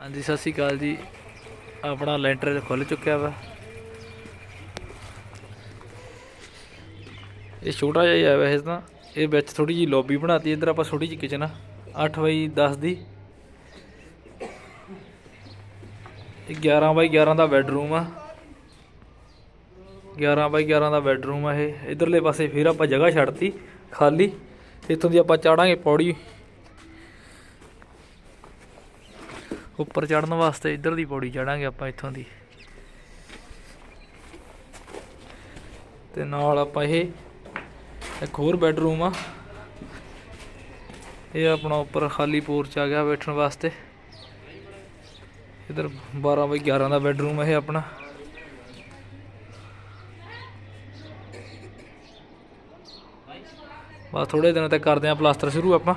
ਹਾਂਜੀ, ਸਤਿ ਸ਼੍ਰੀ ਅਕਾਲ ਜੀ। ਆਪਣਾ ਲੈਂਟਰ ਖੁੱਲ ਚੁੱਕਿਆ ਵਾ। ਇਹ ਛੋਟਾ ਜਿਹਾ ਹੀ ਆ ਵੈਸੇ ਤਾਂ। ਇਹ ਵਿੱਚ ਥੋੜੀ ਜਿਹੀ ਲੌਬੀ ਬਣਾਤੀ, ਇੱਧਰ ਆਪਾਂ ਛੋਟੀ ਜਿਹੀ ਕਿਚਨ ਆ। 8 ਬਾਈ 10 ਦੀ। ਇਹ 11 ਬਾਈ 11 ਦਾ ਬੈੱਡਰੂਮ ਆ। 11 ਬਾਈ 11 ਦਾ ਬੈੱਡਰੂਮ ਆ ਇਹ। ਇਧਰਲੇ ਪਾਸੇ ਫਿਰ ਆਪਾਂ ਜਗ੍ਹਾ ਛੱਡਤੀ, ਖਾਲੀ। ਇੱਥੋਂ ਦੀ ਆਪਾਂ ਚਾੜਾਂਗੇ ਪੌੜੀ। ਉੱਪਰ ਚੜਨ ਵਾਸਤੇ ਇੱਧਰ ਦੀ ਪੌੜੀ ਚੜਾਂਗੇ ਆਪਾਂ ਇੱਥੋਂ ਦੀ। ਤੇ ਨਾਲ ਆਪਾਂ ਇਹ, ਇੱਕ ਹੋਰ ਬੈੱਡਰੂਮ ਆ। ਇਹ ਆਪਣਾ ਉੱਪਰ ਖਾਲੀ ਪੋਰਚ ਆ ਗਿਆ ਬੈਠਣ ਵਾਸਤੇ। ਇਧਰ 12 ਬਾਈ 11 ਦਾ ਬੈੱਡਰੂਮ ਹੈ ਇਹ ਆਪਣਾ। ਬਸ ਥੋੜੇ ਦਿਨਾਂ ਤੱਕ ਕਰਦੇ ਆ ਪਲਾਸਟਰ ਸ਼ੁਰੂ ਆਪਾਂ।